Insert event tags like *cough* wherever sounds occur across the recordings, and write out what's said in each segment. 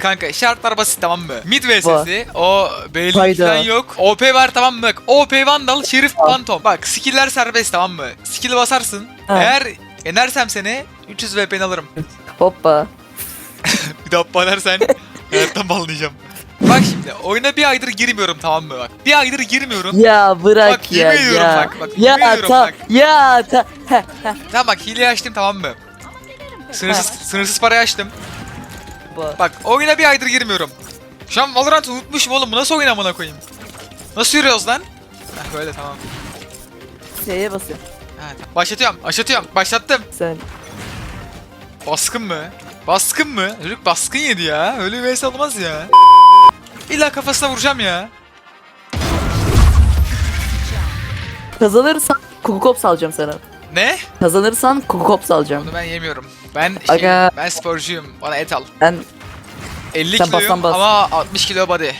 kanka şartlar basit tamam mı? Mid vs'si o falan yok. OP var tamam mı? Bak OP Vandal, Şerif Phantom. Bak skill'ler serbest tamam mı? Skill basarsın. Ha. Eğer yenersem seni 300 VP'ni alırım. Hoppa. *laughs* Bir daha banersen *laughs* hayattan banlayacağım. Bak şimdi oyuna bir aydır girmiyorum tamam mı bak. Bir aydır girmiyorum. Ya bırak Bak, ya yemin ediyorum ya. bak, bak, yemin ya ediyorum ta bak. ya ta. *laughs* Tamam bak hileyi açtım tamam mı? Sınırsız, sınırsız parayı açtım. Bak. Bak oyuna bir aydır girmiyorum. Şu an Valorant unutmuşum oğlum bu nasıl oyun amına koyayım? Nasıl yürüyoruz lan? Heh böyle tamam. Şeye basıyor. Ha, tamam. Başlatıyorum, başlatıyorum, başlattım. Sen. Baskın mı? Baskın mı? Çocuk baskın yedi ya. Öyle bir vs olmaz ya. İlla kafasına vuracağım ya. Kazanırsan Kokokop salacağım sana. Ne? Kazanırsan Kokokop salacağım. Onu ben yemiyorum. Ben şey, Aga. ben sporcuyum. Bana et al. Ben 50 Sen kiloyum bas. ama 60 kilo body.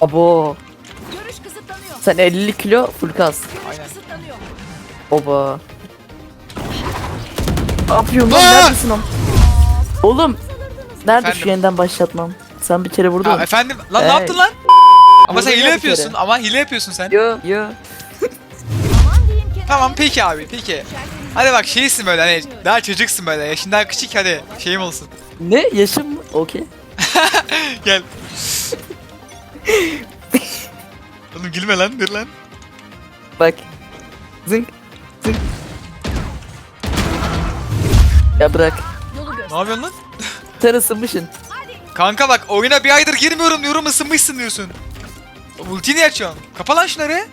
abo. Görüş kısıtlanıyor. Sen 50 kilo full kas. Aynen. Kısıtlanıyor. Oba. Ne yapıyorsun lan? Aa! Neredesin lan? Oğlum. Nerede Efendim? şu yeniden başlatmam? Sen bir kere vurdun. Ha, efendim lan ne Hey. yaptın lan? Ama sen hile ya bir yapıyorsun. kere. Ama hile yapıyorsun sen. Yo yo. Tamam peki abi peki. Hadi bak şeysin böyle hani daha çocuksun böyle yaşın daha küçük hadi şeyim olsun. Ne? Yaşım mı? Okey. *laughs* Gel. Oğlum gülme lan dur lan. Bak. Zınk. Zınk. Ya bırak. Ne yapıyorsun lan? Sen ısınmışsın. Kanka bak oyuna bir aydır girmiyorum diyorum ısınmışsın diyorsun. Ulti niye açıyorsun? Kapa lan şunları.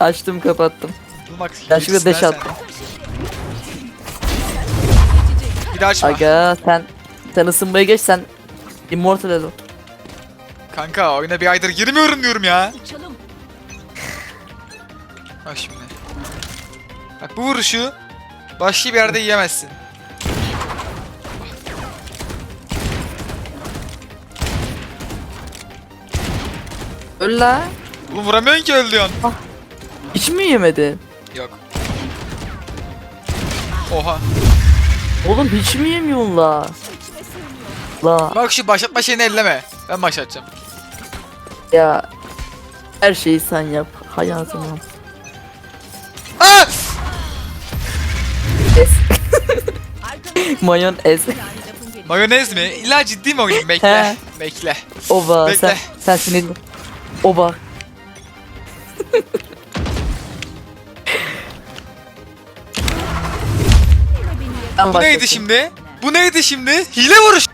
Açtım kapattım. Şimdi hilecisin deş attım. Bir daha açma. Aga sen sen ısınmaya geç sen Immortal Elo. Kanka oyuna bir aydır girmiyorum diyorum ya. Bak şimdi. Bak bu vuruşu başka bir yerde yiyemezsin. Öl la. Oğlum vuramıyorsun ki öl diyorsun. Hiç mi yemedi? Yok. Oha. Oğlum hiç mi yemiyorsun la? La Bak şu başlatma şeyini elleme. Ben başlatacağım. ya her şeyi sen yap hayatım. Aa! Es. *laughs* Mayon gelişi. Mayonez mi? İlla ciddi mi oyun? *laughs* Bekle. Bekle. Oba Bekle. sen sen sinirli. Oba. *laughs* Bu neydi şimdi? Bu neydi şimdi? Hile vuruş.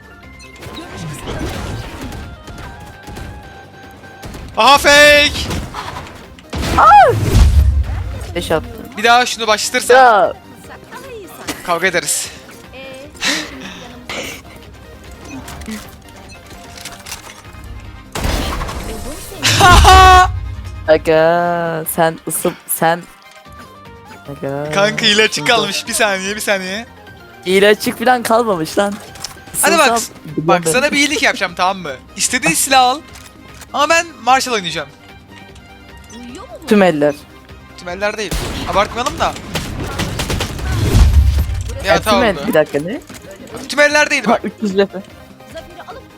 Aha fake. Beş attım. Bir daha şunu başlatırsan Ya kavga ederiz. Aga sen ısıp sen Aga. Kanka hile açık kalmış. Bir saniye bir saniye. İyi açık falan kalmamış lan. Hadi bak. Bak sana bir iyilik yapacağım tamam mı? İstediğin silah al. Ama ben Marshall oynayacağım. Uyuyor mu bu? Tüm eller. Tüm eller değil. Abartmayalım da. Ya, Ya tüm tamam. el. Bir dakika ne? Tüm eller değil Ha bak. 300 alıp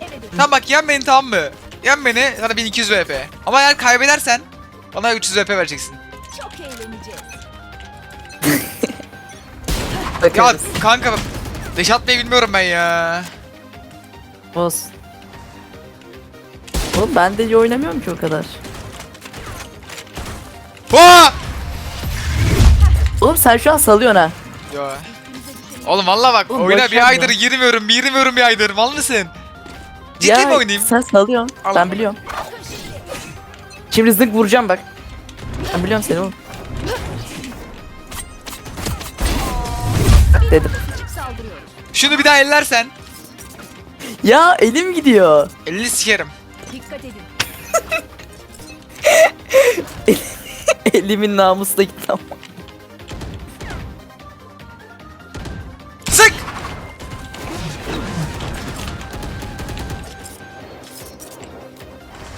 eve dön. Tamam bak yen beni tamam mı? Yen beni sana 1200 VP. Ama eğer kaybedersen bana 300 VP vereceksin. Çok eğleneceğiz. Ya Bakarız. kanka deş atmayı bilmiyorum ben ya. Olsun. Oğlum ben de iyi oynamıyorum ki o kadar. Hoa! Oğlum sen şu an salıyorsun ha. Yo. Oğlum valla bak Oğlum oyuna bir yapma. aydır girmiyorum, girmiyorum bir aydır. Mal mısın? Ciddi ya, mi oynayayım? Sen salıyorsun. Allah. Ben biliyorum. Şimdi zınk vuracağım bak. Ben biliyorum seni oğlum. Dedim. Şunu bir daha ellersen Ya elim gidiyor. elini sikerim. Dikkat edin. *laughs* Elimin namusu da gitti ama. Sık!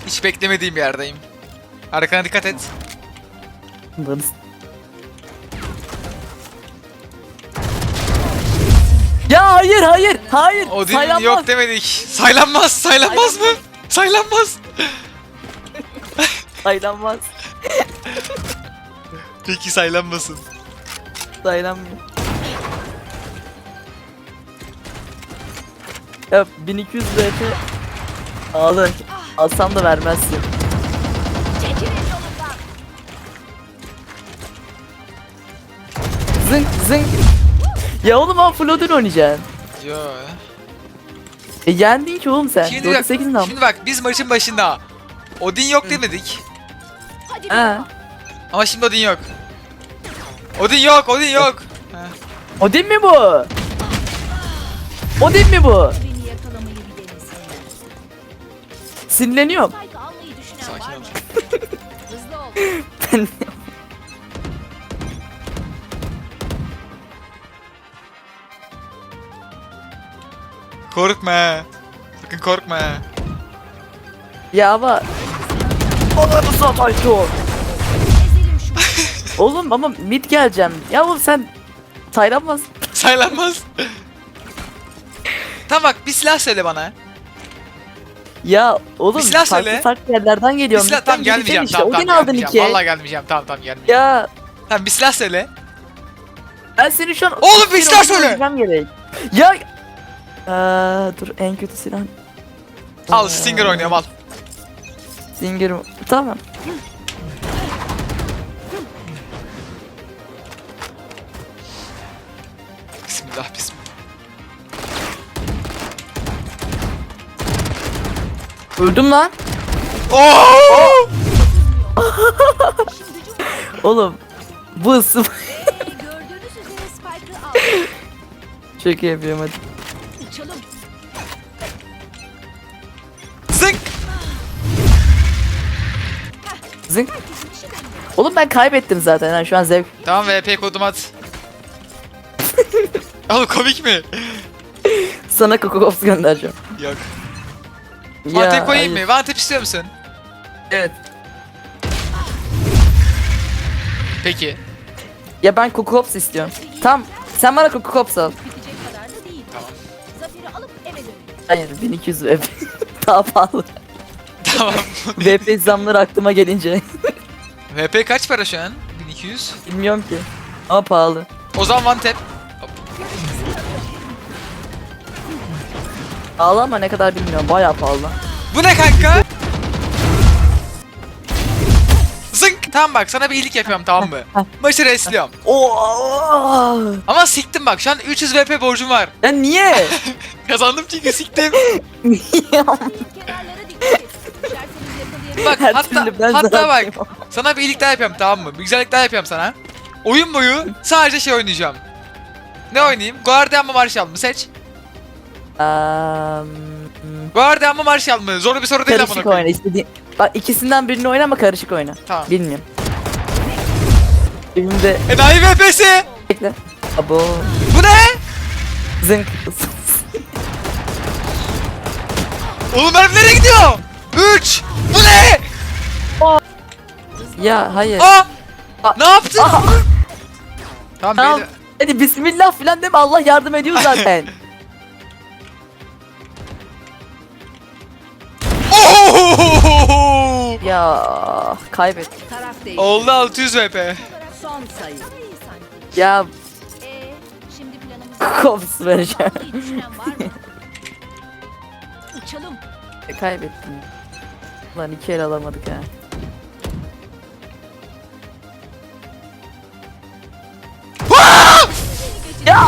Hiç beklemediğim yerdeyim. Arkana dikkat et. Bunları- Hayır hayır hayır. Odin Saylanmaz. yok demedik. Saylanmaz. Saylanmaz mı? Saylanmaz. Saylanmaz. *laughs* Peki saylanmasın. Saylanmıyor. Ya 1200 VP Ağlı. Alsam da vermezsin. Zınk zınk. Ya oğlum full Odin oynayacaksın. Yo. E yendin ki oğlum sen. Şimdi bak, 8 nam. şimdi bak biz maçın başında Odin yok demedik. Ha. Ama şimdi Odin yok. Odin yok, Odin yok. Ha. Odin mi bu? Odin mi bu? Beni yakalamayı bir denesinler. Sinirleniyorum. Spike almayı düşünen Sakin var ol. mı? *laughs* Hızlı ol. Ben- Korkma. Sakın korkma. ya ama... Ananı satayım şu. Oğlum ama mid geleceğim. Ya oğlum sen saylanmaz. Saylanmaz. tamam bak bir silah söyle bana. Ya oğlum Bir silah farklı söyle. farklı yerlerden Bir geliyorum. silah Midden tamam gelmeyeceğim. geleceğim Tamam Odin tamam aldın iki. Vallahi gelmeyeceğim. Tamam tamam gelmeyeceğim. Ya Tamam bir silah söyle. ben seni şu an... Oğlum bir silah söyle. gerek. Ya... Eee dur en kötü silah. Al Ee, Stinger oynayalım al. Stinger? Tamam. Bismillah bismillah. Öldüm lan. Oo! *laughs* Oğlum. Bu ısı... Gördüğünüz üzere Spike'ı *laughs* al. Çok iyi yapıyorum hadi. Uçalım. Zınk. Zınk. Oğlum ben kaybettim zaten. Yani şu an zevk. Tamam VP kodum at. *laughs* Oğlum komik mi? Sana Coco göndereceğim. Yok. Ya, Vantep koyayım hayır. mı? Vantep istiyor musun? Evet. Peki. Ya ben Coco Hops istiyorum. Tamam. Sen bana Coco Hops al. Hayır 1200 VP. *laughs* Daha pahalı. Tamam. *laughs* VP zamları aklıma gelince. VP kaç para şu an? 1200. Bilmiyorum ki. Ama pahalı. O zaman one tap. Pahalı ama ne kadar bilmiyorum. Bayağı pahalı. Bu ne kanka? Tamam bak sana bir iyilik yapıyorum tamam mı? *laughs* Maçı resliyorum. *laughs* Oo. Ama siktim bak şu an 300 VP borcum var. Ya niye? *laughs* Kazandım çünkü siktim. Yakalayabilirim. Bak Her hatta türlü ben hatta zaten- bak sana bir iyilik daha yapıyorum tamam mı? Bir güzellik daha yapıyorum sana. Oyun boyu sadece şey oynayacağım. Ne oynayayım? Guardian mı Marshall mı? Seç. Um, Guardian mı Marshall mı? Zor bir soru değil amına karışık oyna. İstediğin... Bak ikisinden birini oyna ama karışık oyna. Tamam. Bilmiyorum. Elimde Enayi VP'si. bekle. Abo. Bu ne? Zınk. Oğlum mermi nereye gidiyor? 3. Bu ne? ya hayır. Aa! Aa. Ne yaptın? Aha. Tamam Tamam. beyler. Hadi bismillah filan deme Allah yardım ediyor zaten. *laughs* ya. Taraf değil. Oldu 600 VP. Son sayı. Ya Ee, şimdi planımız kops vereceğim. İyi düşünen var mı? *laughs* Uçalım. kaybettim. Lan iki el alamadık ha. ya! *laughs*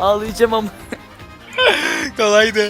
Ağlayacağım ama. Kolaydı.